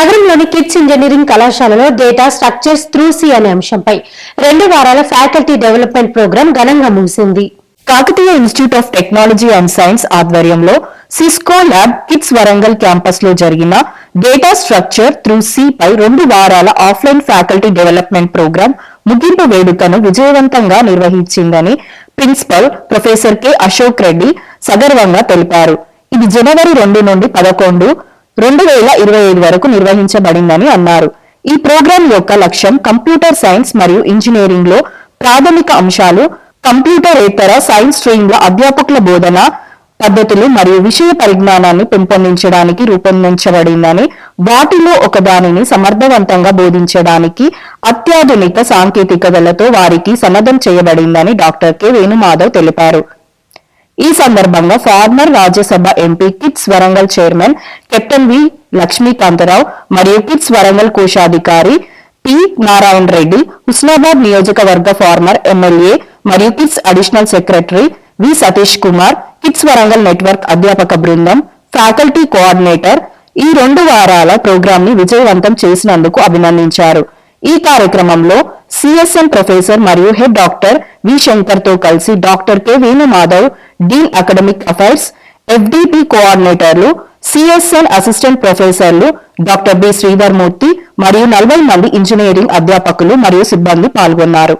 నగరంలోని KITS engineering కళాశాలలో data structures through C అనే అంశంపై రెండు వారాల ఫ్యాకల్టీ డెవలప్మెంట్ ప్రోగ్రాం ఘనంగా ముగిసింది. Kakatiya institute of technology and science ఆధ్వర్యంలో సిస్కో ల్యాబ్ కిడ్స్ వరంగల్ క్యాంపస్లో జరిగిన డేటా స్ట్రక్చర్ త్రూ సి పై రెండు వారాల ఆఫ్లైన్ ఫ్యాకల్టీ డెవలప్మెంట్ ప్రోగ్రాం ముగింపు వేడుకను విజయవంతంగా నిర్వహించిందని principal professor K Ashok Reddy సగర్వంగా తెలిపారు. ఇది జనవరి రెండు నుండి పదకొండు రెండు వేల ఇరవై ఐదు వరకు నిర్వహించబడిందని అన్నారు. ఈ ప్రోగ్రాం యొక్క లక్ష్యం కంప్యూటర్ సైన్స్ మరియు ఇంజనీరింగ్లో ప్రాథమిక అంశాలు కంప్యూటరేతర సైన్స్ స్ట్రీమ్ల అధ్యాపకుల బోధన పద్ధతులు మరియు విషయ పరిజ్ఞానాన్ని పెంపొందించడానికి రూపొందించబడిందని వాటిలో ఒకదానిని సమర్థవంతంగా బోధించడానికి అత్యాధునిక సాంకేతికతలతో వారికి సన్నద్ధం చేయబడిందని డాక్టర్ కె. వేణుమాధవ్ తెలిపారు. ఈ సందర్భంగా former Rajya Sabha MP KITS Warangal chairman captain V Lakshmikantha Rao మరియు కిట్స్ వరంగల్ కోశాధికారి పి నారాయణ రెడ్డి హుస్నాబాద్ నియోజకవర్గ ఫార్మర్ ఎమ్మెల్యే మరియు KITS additional secretary V Satish Kumar KITS Warangal network అధ్యాపక బృందం ఫ్యాకల్టీ కోఆర్డినేటర్ ఈ రెండు వారాల ప్రోగ్రాం ని విజయవంతం చేసినందుకు అభినందించారు. ఈ కార్యక్రమంలో సిఎస్ఎన్ ప్రొఫెసర్ మరియు హెడ్ డాక్టర్ వి శంకర్తో కలిసి doctor K Venumadhav dean academic affairs FDP కోఆర్డినేటర్లు CSN assistant ప్రొఫెసర్లు డాక్టర్ బి శ్రీధర్ మూర్తి మరియు నలభై మంది ఇంజనీరింగ్ అధ్యాపకులు మరియు సిబ్బంది పాల్గొన్నారు.